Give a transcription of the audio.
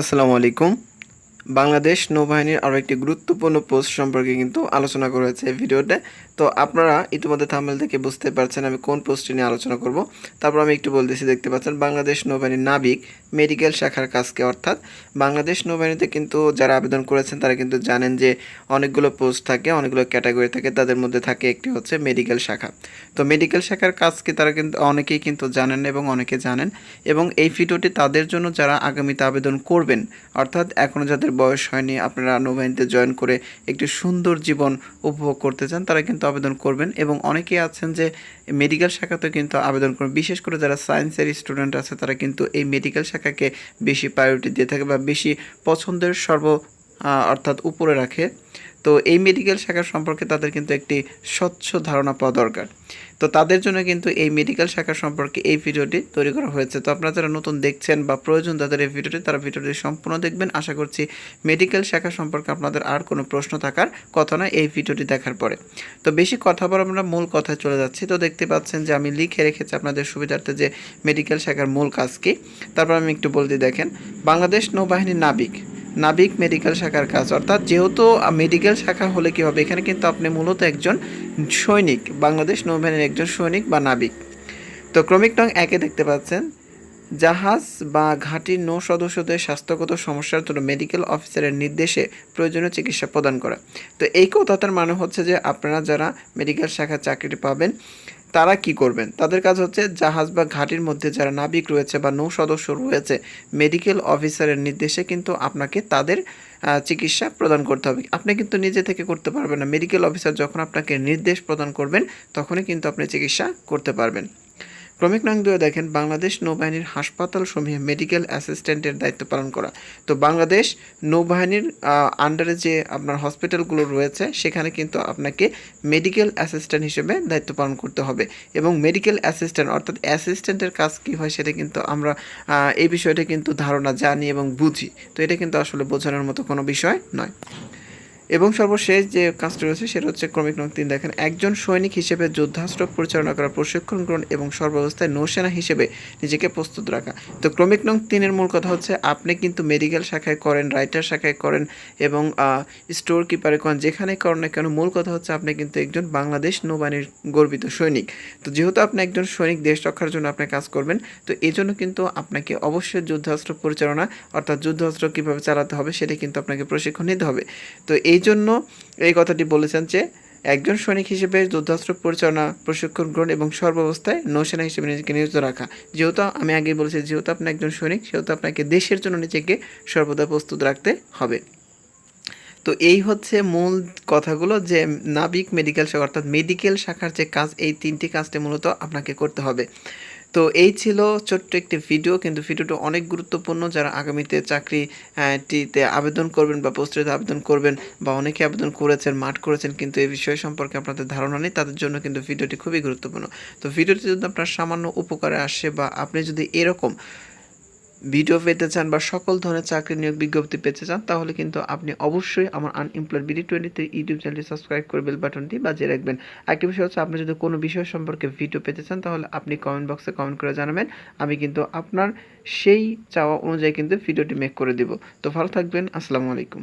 আসসালামু আলাইকুম। বাংলাদেশ নৌবাহিনীর আরও একটি গুরুত্বপূর্ণ পোস্ট সম্পর্কে কিন্তু আলোচনা করেছে ভিডিওতে। তো আপনারা ইতিমধ্যে থামেল থেকে বুঝতে পারছেন আমি কোন পোস্টটি নিয়ে আলোচনা করব। তারপর আমি একটু বলতেছি দেখতে পাচ্ছেন, বাংলাদেশ নৌবাহিনীর নাবিক মেডিকেল শাখার কাজকে, অর্থাৎ বাংলাদেশ নৌবাহিনীতে কিন্তু যারা আবেদন করেছেন, তারা কিন্তু জানেন যে অনেকগুলো পোস্ট থাকে, অনেকগুলো ক্যাটাগরি থাকে, তাদের মধ্যে থাকে একটি হচ্ছে মেডিকেল শাখা। তো মেডিকেল শাখার কাজকে তারা কিন্তু, অনেকেই কিন্তু জানেন এবং অনেকে জানেন। এবং এই ভিডিওটি তাদের জন্য যারা আগামীতে আবেদন করবেন, অর্থাৎ এখনও যাদের বয়স হয়নি, আপনারা নৌবাহিনীতে জয়েন করে একটি সুন্দর জীবন উপভোগ করতে চান, তারা কিন্তু আবেদন করবেন। এবং অনেকেই আছেন যে মেডিকেল শাখাতেও কিন্তু আবেদন করবেন। বিশেষ করে যারা সায়েন্সের স্টুডেন্ট আছে, তারা কিন্তু এই মেডিকেল শাখাকে বেশি প্রায়োরিটি দিয়ে থাকে বা বেশি পছন্দের সর্ব অর্থাৎ উপরে রাখে। তো এই মেডিকেল শাখা সম্পর্কে তাদের কিন্তু একটি স্বচ্ছ ধারণা পাওয়া দরকার। তো তাদের জন্য কিন্তু এই মেডিকেল শাখা সম্পর্কে এই ভিডিওটি তৈরি করা হয়েছে। তো আপনারা যারা নতুন দেখছেন বা প্রয়োজন তাদের এই ভিডিওটি, তারা ভিডিওটি সম্পূর্ণ দেখবেন। আশা করছি মেডিকেল শাখা সম্পর্কে আপনাদের আর কোনো প্রশ্ন থাকার কথা নয় এই ভিডিওটি দেখার পরে। তো বেশি কথা বলে আমরা মূল কথায় চলে যাচ্ছি। তো দেখতে পাচ্ছেন যে আমি লিখে রেখেছি আপনাদের সুবিধার্থে যে মেডিকেল শাখার মূল কাজ কি। তারপর আমি একটু বলতে দেখেন, বাংলাদেশ নৌবাহিনী নাবিক নাবিক মেডিকেল শাখার কাজ। অর্থাৎ যেহেতু মেডিকেল শাখা হলে কী হবে? এখানে কিন্তু আপনি মূলত একজন সৈনিক, বাংলাদেশ নৌবাহিনীর একজন সৈনিক বা নাবিক। তো ক্রমিক নং একে দেখতে পাচ্ছেন। জাহাজ বা ঘাঁটির নৌ সদস্যদের স্বাস্থ্যগত সমস্যার জন্য মেডিকেল অফিসারের নির্দেশে প্রয়োজনীয় চিকিৎসা প্রদান করা। তো এই কথাটার মানে হচ্ছে যে আপনারা যারা মেডিকেল শাখার চাকরিটি পাবেন তারা কি করবেন? তাদের কাজ হচ্ছে জাহাজ বা ঘাটির মধ্যে যারা নাবিক রয়েছে বা নৌ সদস্য রয়েছে মেডিকেল অফিসারের নির্দেশে কিন্তু আপনাকে তাদের চিকিৎসা প্রদান করতে হবে। আপনি কিন্তু নিজে থেকে করতে পারবেন না। মেডিকেল অফিসার যখন আপনাকে নির্দেশ প্রদান করবেন, তখনই কিন্তু আপনি চিকিৎসা করতে পারবেন। ক্রমিক নং দুয়ে দেখেন, বাংলাদেশ নৌবাহিনীর হাসপাতাল সমূহে মেডিকেল অ্যাসিস্ট্যান্টের দায়িত্ব পালন করা। তো বাংলাদেশ নৌবাহিনীর আন্ডারে যে আপনার হসপিটালগুলো রয়েছে, সেখানে কিন্তু আপনাকে মেডিকেল অ্যাসিস্ট্যান্ট হিসেবে দায়িত্ব পালন করতে হবে। এবং মেডিকেল অ্যাসিস্ট্যান্ট অর্থাৎ অ্যাসিস্ট্যান্টের কাজ কী হয়, সেটা কিন্তু আমরা এই বিষয়টা কিন্তু ধারণা জানি এবং বুঝি। তো এটা কিন্তু আসলে বোঝানোর মতো কোনো বিষয় নয়। এবং সর্বশেষ যে কাজটি রয়েছে সেটা হচ্ছে ক্রমিক নং তিন। দেখেন, একজন সৈনিক হিসেবে যুদ্ধাস্ত্র পরিচালনা করা, প্রশিক্ষণ গ্রহণ এবং সর্বাবস্থায় নৌসেনা হিসেবে নিজেকে প্রস্তুত রাখা। তো ক্রমিক নং তিনের মূল কথা হচ্ছে আপনি কিন্তু মেডিকেল শাখায় করেন, রাইটার শাখায় করেন এবং স্টোর কিপারে করেন, যেখানে করেন না কেন মূল কথা হচ্ছে আপনি কিন্তু একজন বাংলাদেশ নৌবাহিনীর গর্বিত সৈনিক। তো যেহেতু আপনি একজন সৈনিক, দেশ রক্ষার জন্য আপনি কাজ করবেন, তো এই জন্য কিন্তু আপনাকে অবশ্যই যুদ্ধাস্ত্র পরিচালনা, অর্থাৎ যুদ্ধাস্ত্র কীভাবে চালাতে হবে সেটা কিন্তু আপনাকে প্রশিক্ষণ নিতে হবে। তো এই জন্য এই কথাটি বলেছেন যে, একজন সৈনিক হিসেবে যুদ্ধাস্ত্র পরিচালনা, প্রশিক্ষণ গ্রহণ এবং সর্বাবস্থায় নৌসেনা হিসেবে নিজেকে নিয়োজিত রাখা। যেহেতু আমি আগে বলেছি, যেহেতু আপনি একজন সৈনিক, সেহেতু আপনাকে দেশের জন্য নিজেকে সর্বদা প্রস্তুত রাখতে হবে। তো এই হচ্ছে মূল কথাগুলো যে, নাবিক মেডিকেল শাখা অর্থাৎ মেডিকেল শাখার যে কাজ, এই তিনটি কাজটি মূলত আপনাকে করতে হবে। তো এই ছিল ছোট্ট একটি ভিডিও কিন্তু ভিডিওটা অনেক গুরুত্বপূর্ণ। যারা আগামীতে চাকরি টিতে আবেদন করবেন বা পোস্টেতে আবেদন করবেন বা অনেকে আবেদন করেছেন, মাঠ করেছেন, কিন্তু এই বিষয় সম্পর্কে আপনাদের ধারণা নেই, তাদের জন্য কিন্তু ভিডিওটি খুবই গুরুত্বপূর্ণ। তো ভিডিওটি যদি আপনার সামান্য উপকারে আসে বা আপনি যদি এরকম ভিডিও পেতে চান বা সকল ধরনের চাকরি নিয়োগ বিজ্ঞপ্তি পেতে চান, তাহলে কিন্তু আপনি অবশ্যই আমার unemployed BD twenty three YouTube চ্যানেলটি সাবস্ক্রাইব করে বেল বাটনটি বাজিয়ে রাখবেন। আরেকটি বিষয় হচ্ছে, আপনি যদি কোনো বিষয় সম্পর্কে ভিডিও পেতে চান, তাহলে আপনি কমেন্ট বক্সে কমেন্ট করে জানাবেন। আমি কিন্তু আপনার সেই চাওয়া অনুযায়ী কিন্তু ভিডিওটি মেক করে দিব। তো ভালো থাকবেন, আসসালামু আলাইকুম।